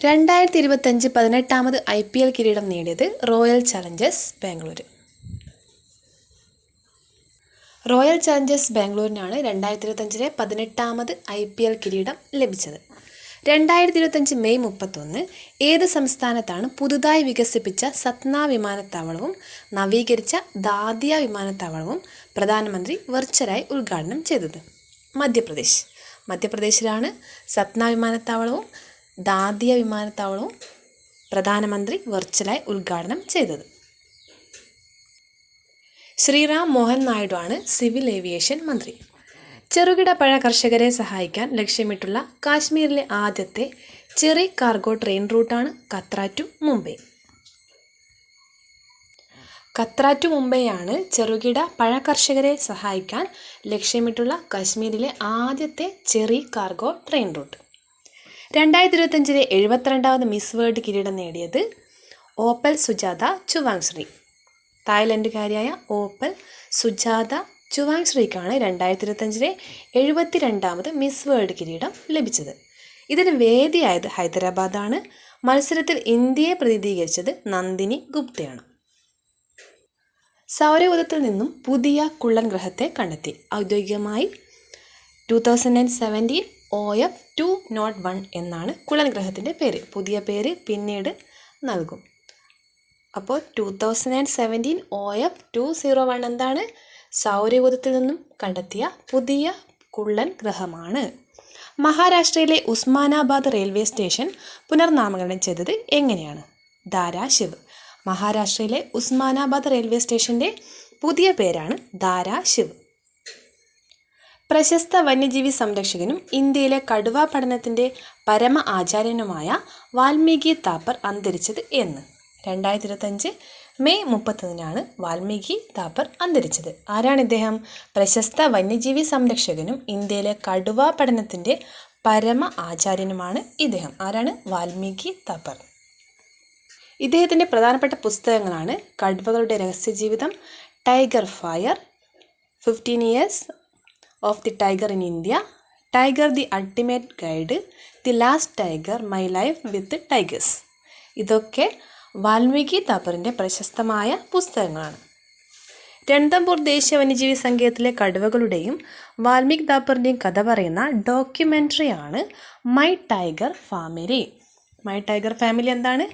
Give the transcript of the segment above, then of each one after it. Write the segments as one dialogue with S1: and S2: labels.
S1: രണ്ടായിരത്തി ഇരുപത്തഞ്ച് പതിനെട്ടാമത് ഐ പി എൽ കിരീടം നേടിയത് Royal Challengers Bangalore Royal Challengers ബാംഗ്ലൂരിനാണ് രണ്ടായിരത്തി ഇരുപത്തഞ്ചിലെ പതിനെട്ടാമത് ഐ പി എൽ കിരീടം ലഭിച്ചത്. രണ്ടായിരത്തി ഇരുപത്തഞ്ച് മെയ് മുപ്പത്തൊന്ന് ഏത് സംസ്ഥാനത്താണ് പുതുതായി വികസിപ്പിച്ച സത്ന വിമാനത്താവളവും നവീകരിച്ച ദാദിയ വിമാനത്താവളവും പ്രധാനമന്ത്രി വെർച്വലായി ഉദ്ഘാടനം ചെയ്തത്? മധ്യപ്രദേശ്. മധ്യപ്രദേശിലാണ് സത്ന വിമാനത്താവളവും ദാദിയ വിമാനത്താവളവും പ്രധാനമന്ത്രി വെർച്വലായി ഉദ്ഘാടനം ചെയ്തത്. ശ്രീറാം മോഹൻ നായിഡു ആണ് സിവിൽ ഏവിയേഷൻ മന്ത്രി. ചെറുകിട പഴ കർഷകരെ സഹായിക്കാൻ ലക്ഷ്യമിട്ടുള്ള കാശ്മീരിലെ ആദ്യത്തെ ചെറി കാർഗോ ട്രെയിൻ റൂട്ടാണ് കത്ര ടു മുംബൈ. കത്ര ടു മുംബൈയാണ് ചെറുകിട പഴ കർഷകരെ സഹായിക്കാൻ ലക്ഷ്യമിട്ടുള്ള കാശ്മീരിലെ ആദ്യത്തെ ചെറി കാർഗോ ട്രെയിൻ റൂട്ട്. രണ്ടായിരത്തി ഇരുപത്തഞ്ചിലെ എഴുപത്തിരണ്ടാമത് മിസ് വേൾഡ് കിരീടം നേടിയത് ഓപ്പൽ സുജാത ചുവാങ്ശ്രീ. തായ്ലൻഡുകാരിയായ ഓപ്പൽ സുജാത ചുവാങ്ശ്രീക്കാണ് രണ്ടായിരത്തി ഇരുപത്തഞ്ചിലെ എഴുപത്തി രണ്ടാമത് മിസ് വേൾഡ് കിരീടം ലഭിച്ചത്. ഇതിന് വേദിയായത് ഹൈദരാബാദാണ്. മത്സരത്തിൽ ഇന്ത്യയെ പ്രതിനിധീകരിച്ചത് നന്ദിനി ഗുപ്തയാണ്. സൗരയൂഥത്തിൽ നിന്നും പുതിയ കുള്ളൻ ഗ്രഹത്തെ കണ്ടെത്തി. ഔദ്യോഗികമായി two thousand and seventeen O F two nought one എന്നാണ് കുളൻ ഗ്രഹത്തിന്റെ പേര്. പുതിയ പേര് പിന്നീട് നൽകും. അപ്പോൾ two thousand and seventeen O F two zero one എന്താണ്? സൗരയൂഥത്തിൽ നിന്നും കണ്ടെത്തിയ പുതിയ കുള്ളൻ ഗ്രഹമാണ്. മഹാരാഷ്ട്രയിലെ ഉസ്മാനാബാദ് റെയിൽവേ സ്റ്റേഷൻ പുനർനാമകരണം ചെയ്തത് എങ്ങനെയാണ്? ധാരാശിവ്. മഹാരാഷ്ട്രയിലെ ഉസ്മാനാബാദ് റെയിൽവേ സ്റ്റേഷന്റെ പുതിയ പേരാണ് ധാരാശിവ്. പ്രശസ്ത വന്യജീവി സംരക്ഷകനും ഇന്ത്യയിലെ കടുവ പഠനത്തിന്റെ പരമ ആചാര്യനുമായ വാൽമീകി താപ്പർ അന്തരിച്ചത് എന്ന്. രണ്ടായിരത്തി ഇരുപത്തഞ്ച് മെയ് മുപ്പത്തൊന്നിനാണ് വാൽമീകി താപ്പർ അന്തരിച്ചത്. ആരാണ് ഇദ്ദേഹം? പ്രശസ്ത വന്യജീവി സംരക്ഷകനും ഇന്ത്യയിലെ കടുവ പഠനത്തിന്റെ പരമ ആചാര്യനുമാണ് ഇദ്ദേഹം. ആരാണ്? വാൽമീകി താപ്പർ. ഇദ്ദേഹത്തിന്റെ പ്രധാനപ്പെട്ട പുസ്തകങ്ങളാണ് കടുവകളുടെ രഹസ്യജീവിതം tiger fire fifteen years of the tiger in India tiger the ultimate guide the last tiger my life with tigers ഇതൊക്കെ വാൽമീകി താപ്പറിന്റെ പ്രശസ്തമായ പുസ്തകങ്ങളാണ്. രൺതംപൂർ ദേശീയ വന്യജീവി സങ്കേതത്തിലെ കടുവകളുടെയും വാൽമീകി താപ്പറിന്റെയും കഥ പറയുന്ന ഡോക്യുമെന്ററിയാണ് my tiger family my tiger family എന്താണ്?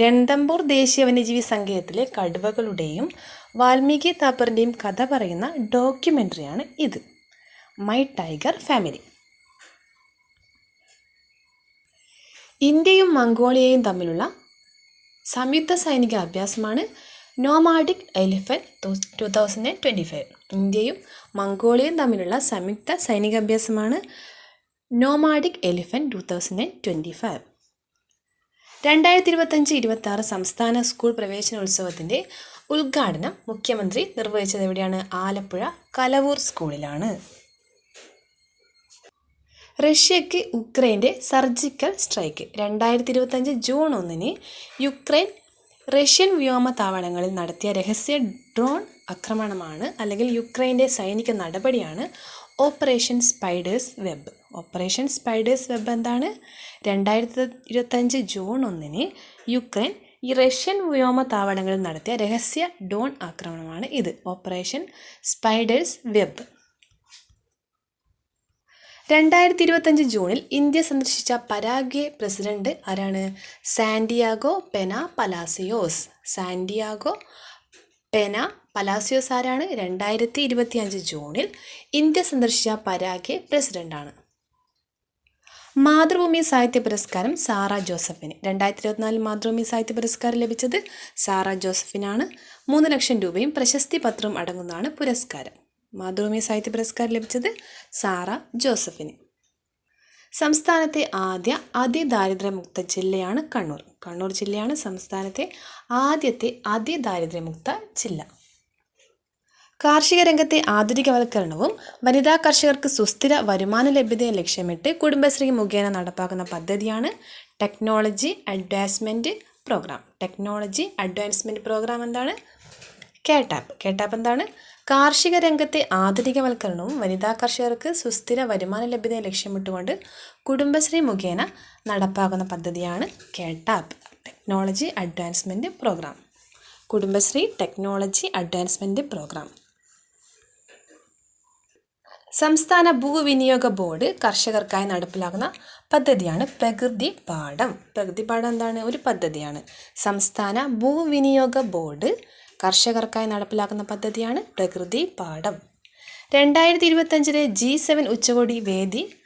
S1: രൺതംപൂർ ദേശീയ വന്യജീവി സങ്കേതത്തിലെ കടുവകളുടെയും വാൽമീകി താപ്പറിന്റെയും കഥ പറയുന്ന ഡോക്യുമെന്ററിയാണ് ഇത്. My tiger family. ഇന്ത്യയും മംഗോളിയയും തമ്മിലുള്ള സംയുക്ത സൈനിക അഭ്യാസമാണ് nomadic elephant two thousand twenty five ഇന്ത്യയും മംഗോളിയയും തമ്മിലുള്ള സംയുക്ത സൈനിക അഭ്യാസമാണ് nomadic elephant two thousand twenty five രണ്ടായിരത്തി ഇരുപത്തഞ്ച് ഇരുപത്തി സംസ്ഥാന സ്കൂൾ പ്രവേശനോത്സവത്തിന്റെ ഉദ്ഘാടനം മുഖ്യമന്ത്രി നിർവഹിച്ചത് എവിടെയാണ്? ആലപ്പുഴ കലവൂർ സ്കൂളിലാണ്. റഷ്യയ്ക്ക് ഉക്രൈന്റെ സർജിക്കൽ സ്ട്രൈക്ക്. രണ്ടായിരത്തി ഇരുപത്തഞ്ച് ജൂൺ ഒന്നിന് യുക്രൈൻ റഷ്യൻ വ്യോമതാവളങ്ങളിൽ നടത്തിയ രഹസ്യ ഡ്രോൺ ആക്രമണമാണ് അല്ലെങ്കിൽ യുക്രൈന്റെ സൈനിക നടപടിയാണ് operation spider's web. Operation spider's web എന്താണ്? രണ്ടായിരത്തി ഇരുപത്തഞ്ച് ജൂൺ ഒന്നിന് യുക്രൈൻ ഈ റഷ്യൻ വ്യോമതാവളങ്ങളിൽ നടത്തിയ രഹസ്യ ഡ്രോൺ ആക്രമണമാണ് ഇത്. Operation spider's web. രണ്ടായിരത്തി ഇരുപത്തഞ്ച് ജൂണിൽ ഇന്ത്യ സന്ദർശിച്ച പരാഗ്വെ പ്രസിഡന്റ് ആരാണ്? Santiago Pena Palacios. Santiago Pena Palacios ആരാണ്? രണ്ടായിരത്തി ഇരുപത്തി അഞ്ച് ജൂണിൽ ഇന്ത്യ സന്ദർശിച്ച പരാഗ്വെ പ്രസിഡന്റാണ് മാതൃഭൂമി സാഹിത്യ പുരസ്കാരം സാറ ജോസഫിന്. രണ്ടായിരത്തി ഇരുപത്തിനാലിൽ മാതൃഭൂമി സാഹിത്യ പുരസ്കാരം ലഭിച്ചത് സാറ ജോസഫിനാണ്. മൂന്ന് ലക്ഷം രൂപയും പ്രശസ്തി പത്രവും അടങ്ങുന്നതാണ് പുരസ്കാരം. മാതൃഭൂമി സാഹിത്യ പുരസ്കാരം ലഭിച്ചത് സാറ ജോസഫിന്. സംസ്ഥാനത്തെ ആദ്യ അതിദാരിദ്ര്യമുക്ത ജില്ലയാണ് കണ്ണൂർ. കണ്ണൂർ ജില്ലയാണ് സംസ്ഥാനത്തെ ആദ്യത്തെ അതിദാരിദ്ര്യമുക്ത ജില്ല. കാർഷിക രംഗത്തെ ആധുനികവൽക്കരണവും വനിതാ കർഷകർക്ക് സുസ്ഥിര വരുമാന ലഭ്യതയും ലക്ഷ്യമിട്ട് കുടുംബശ്രീ മുഖേന നടപ്പാക്കുന്ന പദ്ധതിയാണ് technology advancement programme. Technology advancement programme എന്താണ്? കേട്ടാപ്പ് കേട്ടാപ്പ് എന്താണ്? കാർഷിക രംഗത്തെ ആധുനികവൽക്കരണവും വനിതാ കർഷകർക്ക് സുസ്ഥിര വരുമാന ലഭ്യതയെ ലക്ഷ്യമിട്ടുകൊണ്ട് കുടുംബശ്രീ മുഖേന നടപ്പാക്കുന്ന പദ്ധതിയാണ് കേട്ടാപ്പ് technology advancement programme. Kudumbashree technology advancement programme. സംസ്ഥാന ഭൂവിനിയോഗ ബോർഡ് കർഷകർക്കായി നടപ്പിലാക്കുന്ന പദ്ധതിയാണ് പ്രകൃതി പാഠം. പ്രകൃതി പാഠം എന്താണ്? ഒരു പദ്ധതിയാണ്. സംസ്ഥാന ഭൂവിനിയോഗ ബോർഡ് കർഷകർക്കായി നടപ്പിലാക്കുന്ന പദ്ധതിയാണ് പ്രകൃതി പാഠം രണ്ടായിരത്തി ഇരുപത്തഞ്ചിലെ ജി സെവൻ ഉച്ചകോടി വേദി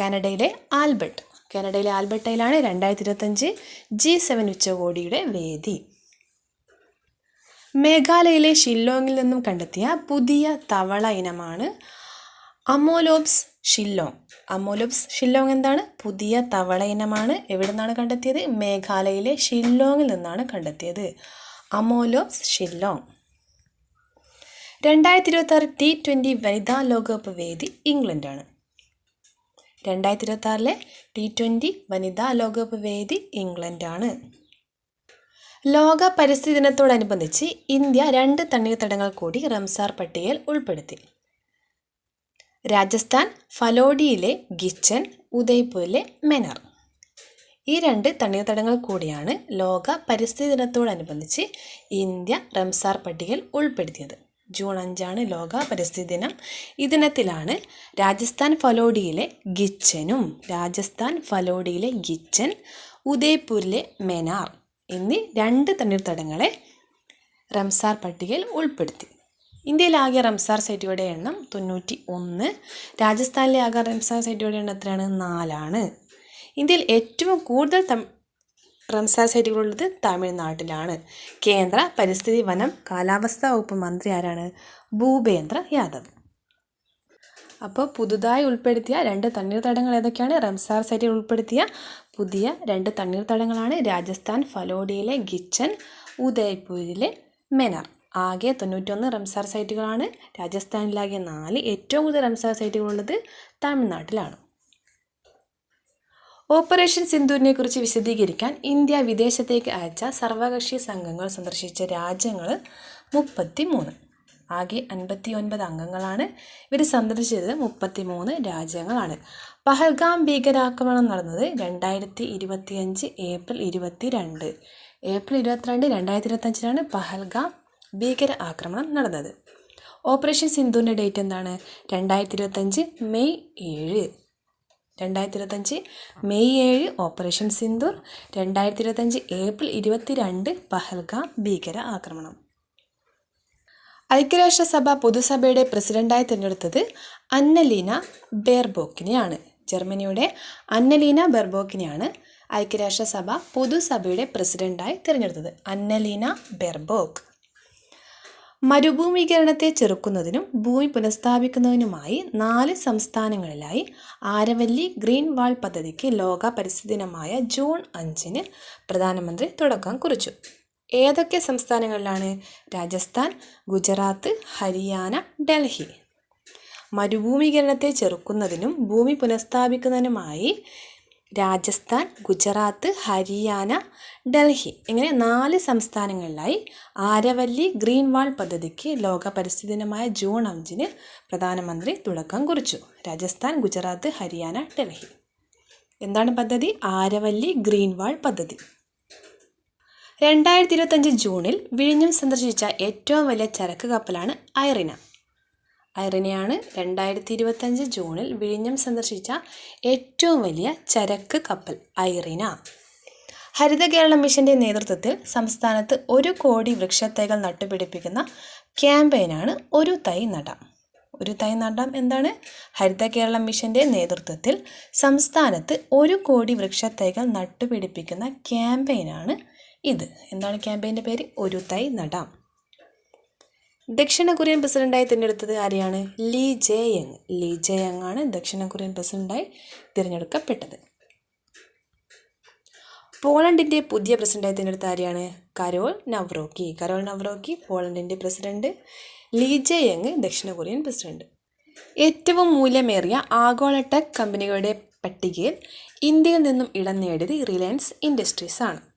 S1: കാനഡയിലെ ആൽബർട്ട്. കാനഡയിലെ ആൽബർട്ടയിലാണ് രണ്ടായിരത്തി ഇരുപത്തഞ്ച് ജി സെവൻ ഉച്ചകോടിയുടെ വേദി. മേഘാലയയിലെ ഷില്ലോങ്ങിൽ നിന്നും കണ്ടെത്തിയ പുതിയ തവള ഇനമാണ് അമോലോബ്സ് ഷില്ലോങ്. അമോലോബ്സ് ഷില്ലോങ് എന്താണ്? പുതിയ തവള ഇനമാണ്. എവിടെ നിന്നാണ് കണ്ടെത്തിയത്? മേഘാലയയിലെ ഷില്ലോങ്ങിൽ നിന്നാണ് കണ്ടെത്തിയത്. അമോലോബ്സ് ഷില്ലോങ്. രണ്ടായിരത്തി ഇരുപത്തി ആറ് ടി ട്വന്റി വനിതാ ലോകകപ്പ് വേദി ഇംഗ്ലണ്ടാണ്. രണ്ടായിരത്തി ഇരുപത്തി ആറിലെ ടി ട്വന്റി വനിതാ ലോകകപ്പ് വേദി ഇംഗ്ലണ്ടാണ്. ലോക പരിസ്ഥിതി ദിനത്തോടനുബന്ധിച്ച് ഇന്ത്യ രണ്ട് തണ്ണീർത്തടങ്ങൾ കൂടി റംസാർ പട്ടികയിൽ ഉൾപ്പെടുത്തി. രാജസ്ഥാൻ ഫലോഡിയിലെ ഗിച്ചൻ ഉദയ്പൂരിലെ മെനർ. ഈ രണ്ട് തണ്ണീർത്തടങ്ങൾ കൂടിയാണ് ലോക പരിസ്ഥിതി ദിനത്തോടനുബന്ധിച്ച് ഇന്ത്യ റംസാർ പട്ടികയിൽ ഉൾപ്പെടുത്തിയത്. ജൂൺ അഞ്ചാണ് ലോക പരിസ്ഥിതി ദിനം. ഈ ദിനത്തിലാണ് രാജസ്ഥാൻ ഫലോഡിയിലെ ഗിച്ചനും രാജസ്ഥാൻ ഫലോഡിയിലെ ഗിച്ചൻ ഉദയ്പൂരിലെ മെനാർ എന്നീ രണ്ട് തണ്ണീർത്തടങ്ങളെ റംസാർ പട്ടികയിൽ ഉൾപ്പെടുത്തി. ഇന്ത്യയിലാകെ റംസാർ സൈറ്റുകളുടെ എണ്ണം തൊണ്ണൂറ്റി ഒന്ന് രാജസ്ഥാനിലെ ആകെ റംസാർ സൈറ്റുകളുടെ എണ്ണം എത്രയാണ്? നാലാണ്. ഇന്ത്യയിൽ ഏറ്റവും കൂടുതൽ റംസാർ സൈറ്റുകളുള്ളത് തമിഴ്നാട്ടിലാണ്. കേന്ദ്ര പരിസ്ഥിതി വനം കാലാവസ്ഥാ വകുപ്പ് മന്ത്രി ആരാണ്? ഭൂപേന്ദ്ര യാദവ്. അപ്പോൾ പുതുതായി ഉൾപ്പെടുത്തിയ രണ്ട് തണ്ണീർത്തടങ്ങൾ ഏതൊക്കെയാണ്? റംസാർ സൈറ്റിൽ ഉൾപ്പെടുത്തിയ പുതിയ രണ്ട് തണ്ണീർത്തടങ്ങളാണ് രാജസ്ഥാൻ ഫലോഡിയിലെ ഗിച്ചൻ ഉദയ്പൂരിലെ മെനർ. ആകെ തൊണ്ണൂറ്റൊന്ന് റംസാർ സൈറ്റുകളാണ് രാജസ്ഥാനിലാകെ നാല്. ഏറ്റവും കൂടുതൽ റംസാർ സൈറ്റുകളുള്ളത് തമിഴ്നാട്ടിലാണ്. ഓപ്പറേഷൻ സിന്ധുവിനെ കുറിച്ച് വിശദീകരിക്കാൻ ഇന്ത്യ വിദേശത്തേക്ക് അയച്ച സർവകക്ഷി സംഘങ്ങൾ സന്ദർശിച്ച രാജ്യങ്ങൾ മുപ്പത്തി മൂന്ന് ആകെ അൻപത്തി ഒൻപത് അംഗങ്ങളാണ് ഇവർ സന്ദർശിച്ചത് മുപ്പത്തി മൂന്ന് രാജ്യങ്ങളാണ്. പഹൽഗാം ഭീകരാക്രമണം നടന്നത് രണ്ടായിരത്തി ഇരുപത്തിയഞ്ച് ഏപ്രിൽ ഇരുപത്തി രണ്ട് ഏപ്രിൽ ഇരുപത്തിരണ്ട് രണ്ടായിരത്തി ഇരുപത്തഞ്ചിലാണ് പഹൽഗാം ഭീകര ആക്രമണം നടന്നത്. ഓപ്പറേഷൻ സിന്ധുവിന്റെ ഡേറ്റ് എന്താണ്? രണ്ടായിരത്തി ഇരുപത്തഞ്ച് മെയ് ഏഴ്. രണ്ടായിരത്തി ഇരുപത്തഞ്ച് മെയ് ഏഴ് ഓപ്പറേഷൻ സിന്ദൂർ രണ്ടായിരത്തി ഇരുപത്തഞ്ച് ഏപ്രിൽ ഇരുപത്തി രണ്ട് പഹൽഗാം ഭീകര ആക്രമണം. ഐക്യരാഷ്ട്രസഭ പൊതുസഭയുടെ പ്രസിഡന്റായി തിരഞ്ഞെടുത്തത് അന്നലീന ബെർബോക്കിനെയാണ്. ജർമ്മനിയുടെ അന്നലീന ബെർബോക്കിനെയാണ് ഐക്യരാഷ്ട്രസഭ പൊതുസഭയുടെ പ്രസിഡന്റായി തിരഞ്ഞെടുത്തത്. അന്നലീന ബെർബോക്ക്. മരുഭൂമീകരണത്തെ ചെറുക്കുന്നതിനും ഭൂമി പുനഃസ്ഥാപിക്കുന്നതിനുമായി നാല് സംസ്ഥാനങ്ങളിലായി ആരവല്ലി ഗ്രീൻ വാൾ പദ്ധതിക്ക് ലോക പരിസ്ഥിതി ദിനമായ ജൂൺ അഞ്ചിന് പ്രധാനമന്ത്രി തുടക്കം കുറിച്ചു. ഏതൊക്കെ സംസ്ഥാനങ്ങളിലാണ്? രാജസ്ഥാൻ ഗുജറാത്ത് ഹരിയാന ഡൽഹി. മരുഭൂമീകരണത്തെ ചെറുക്കുന്നതിനും ഭൂമി പുനഃസ്ഥാപിക്കുന്നതിനുമായി രാജസ്ഥാൻ ഗുജറാത്ത് ഹരിയാന ഡൽഹി ഇങ്ങനെ നാല് സംസ്ഥാനങ്ങളിലായി ആരവല്ലി ഗ്രീൻ വാൾ പദ്ധതിക്ക് ലോക പരിസ്ഥിതി ദിനമായ ജൂൺ അഞ്ചിന് പ്രധാനമന്ത്രി തുടക്കം കുറിച്ചു. രാജസ്ഥാൻ ഗുജറാത്ത് ഹരിയാന ഡൽഹി. എന്താണ് പദ്ധതി? ആരവല്ലി ഗ്രീൻ വാൾ പദ്ധതി. രണ്ടായിരത്തി ഇരുപത്തഞ്ച് ജൂണിൽ വിഴിഞ്ഞം സന്ദർശിച്ച ഏറ്റവും വലിയ ചരക്ക് കപ്പലാണ് ഐറിന. ഐറിനയാണ് രണ്ടായിരത്തി ഇരുപത്തഞ്ച് ജൂണിൽ വിഴിഞ്ഞം സന്ദർശിച്ച ഏറ്റവും വലിയ ചരക്ക് കപ്പൽ ഐറിന. ഹരിത കേരളം മിഷന്റെ നേതൃത്വത്തിൽ സംസ്ഥാനത്ത് ഒരു കോടി വൃക്ഷത്തൈകൾ നട്ടുപിടിപ്പിക്കുന്ന ക്യാമ്പയിനാണ് ഒരു തൈ നടാം. ഒരു തൈ നടാം എന്താണ്? ഹരിത കേരളം മിഷന്റെ നേതൃത്വത്തിൽ സംസ്ഥാനത്ത് ഒരു കോടി വൃക്ഷത്തൈകൾ നട്ടുപിടിപ്പിക്കുന്ന ക്യാമ്പയിനാണ് ഇത്. എന്താണ് ക്യാമ്പയിന്റെ പേര്? ഒരു തൈ നടാം. ദക്ഷിണ കൊറിയൻ പ്രസിഡന്റായി തിരഞ്ഞെടുത്തത് ആരെയാണ്? Lee Jae Myung Lee Jae Myung ആണ് ദക്ഷിണ കൊറിയൻ പ്രസിഡന്റായി തിരഞ്ഞെടുക്കപ്പെട്ടത്. പോളണ്ടിന്റെ പുതിയ പ്രസിഡന്റായി തിരഞ്ഞെടുത്ത ആരെയാണ്? Karol Nawrocki. കരോൾ നവ്രോക്കി പോളണ്ടിന്റെ പ്രസിഡന്റ് ലീ ജെ യങ് ദക്ഷിണ കൊറിയൻ പ്രസിഡന്റ്. ഏറ്റവും മൂല്യമേറിയ ആഗോള ടെക് കമ്പനികളുടെ പട്ടികയിൽ ഇന്ത്യയിൽ നിന്നും ഇടം നേടിയത് റിലയൻസ് ഇൻഡസ്ട്രീസ് ആണ്.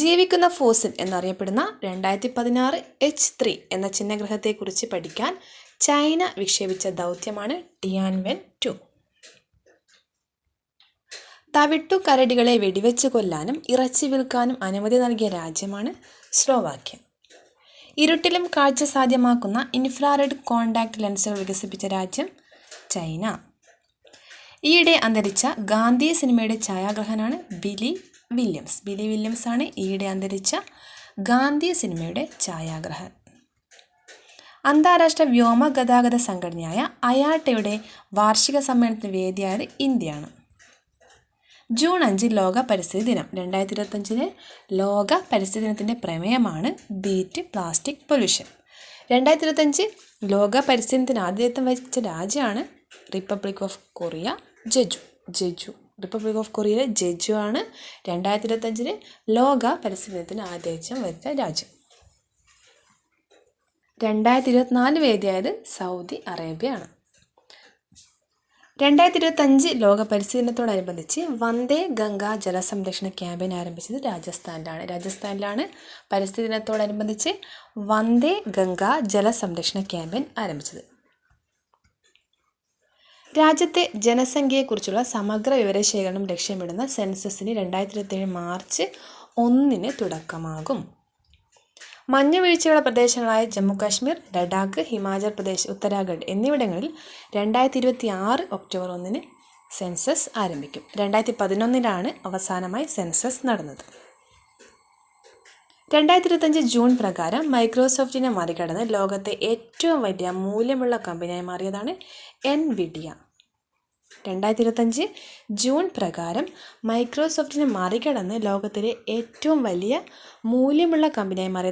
S1: ജീവിക്കുന്ന ഫോസിൽ എന്നറിയപ്പെടുന്ന രണ്ടായിരത്തി പതിനാറ് എച്ച് ത്രീ എന്ന ചിഹ്നഗ്രഹത്തെക്കുറിച്ച് പഠിക്കാൻ ചൈന വിക്ഷേപിച്ച ദൗത്യമാണ് ടിയാൻവെൻ ടു. തവിട്ടു കരടികളെ വെടിവെച്ച് കൊല്ലാനും ഇറച്ചി വിൽക്കാനും അനുമതി നൽകിയ രാജ്യമാണ് സ്ലോവാക്യ. ഇരുട്ടിലും കാഴ്ച സാധ്യമാക്കുന്ന ഇൻഫ്രാറെഡ് കോണ്ടാക്ട് ലെൻസുകൾ വികസിപ്പിച്ച രാജ്യം ചൈന. ഈയിടെ അന്തരിച്ച ഗാന്ധി സിനിമയുടെ ഛായാഗ്രഹനാണ് ബിലി വില്യംസ്. ബിലി വില്യംസ് ആണ് ഈയിടെ അന്തരിച്ച ഗാന്ധി സിനിമയുടെ ഛായാഗ്രഹൻ. അന്താരാഷ്ട്ര വ്യോമ ഗതാഗത സംഘടനയായ അയാട്ടയുടെ വാർഷിക സമ്മേളനത്തിന് വേദിയായത് ഇന്ത്യയാണ്. ജൂൺ അഞ്ച് ലോക പരിസ്ഥിതി ദിനം. രണ്ടായിരത്തി ഇരുപത്തഞ്ചിന് ലോക പരിസ്ഥിതി ദിനത്തിന്റെ പ്രമേയമാണ് ബീറ്റ് പ്ലാസ്റ്റിക് പൊല്യൂഷൻ. രണ്ടായിരത്തി ഇരുപത്തഞ്ച് ലോക പരിസ്ഥിതി ദിനത്തിന് ആതിഥ്യത്വം വഹിച്ച രാജ്യമാണ് Republic of Korea Jeju. Jeju. Republic of കൊറിയയിലെ ആണ്. രണ്ടായിരത്തി ഇരുപത്തഞ്ചിന് ലോക പരിസ്ഥിതി ദിനത്തിന് ആതിഥ്യം വഹിച്ച രാജ്യം. രണ്ടായിരത്തി ഇരുപത്തിനാല് വേദിയായത് സൗദി അറേബ്യയാണ്. രണ്ടായിരത്തി ഇരുപത്തഞ്ച് ലോക പരിസ്ഥിതി ദിനത്തോടനുബന്ധിച്ച് വന്ദേ ഗംഗ ജലസംരക്ഷണ ക്യാമ്പയിൻ ആരംഭിച്ചത് രാജസ്ഥാനിലാണ്. രാജസ്ഥാനിലാണ് പരിസ്ഥിതി ദിനത്തോടനുബന്ധിച്ച് വന്ദേ ഗംഗ ജലസംരക്ഷണ ക്യാമ്പയിൻ ആരംഭിച്ചത്. രാജ്യത്തെ ജനസംഖ്യയെക്കുറിച്ചുള്ള സമഗ്ര വിവരശേഖരണം ലക്ഷ്യമിടുന്ന സെൻസസിന് രണ്ടായിരത്തി ഇരുപത്തേഴ് മാർച്ച് ഒന്നിന് തുടക്കമാകും. മഞ്ഞുവീഴ്ചയുള്ള പ്രദേശങ്ങളായ ജമ്മുകാശ്മീർ ലഡാക്ക് ഹിമാചൽ പ്രദേശ് ഉത്തരാഖണ്ഡ് എന്നിവിടങ്ങളിൽ രണ്ടായിരത്തി ഇരുപത്തി ആറ് ഒക്ടോബർ ഒന്നിന് സെൻസസ് ആരംഭിക്കും. രണ്ടായിരത്തി പതിനൊന്നിലാണ് അവസാനമായി സെൻസസ് നടന്നത്. രണ്ടായിരത്തി ഇരുപത്തഞ്ച് ജൂൺ പ്രകാരം മൈക്രോസോഫ്റ്റിനെ മറികടന്ന് ലോകത്തെ ഏറ്റവും വലിയ മൂല്യമുള്ള കമ്പനിയായി മാറിയതാണ് എൻവിഡിയ. രണ്ടായിരത്തി ഇരുപത്തഞ്ച് ജൂൺ പ്രകാരം മൈക്രോസോഫ്റ്റിനെ മറികടന്ന് ലോകത്തിലെ ഏറ്റവും വലിയ മൂല്യമുള്ള കമ്പനിയായി മാറിയതാണ്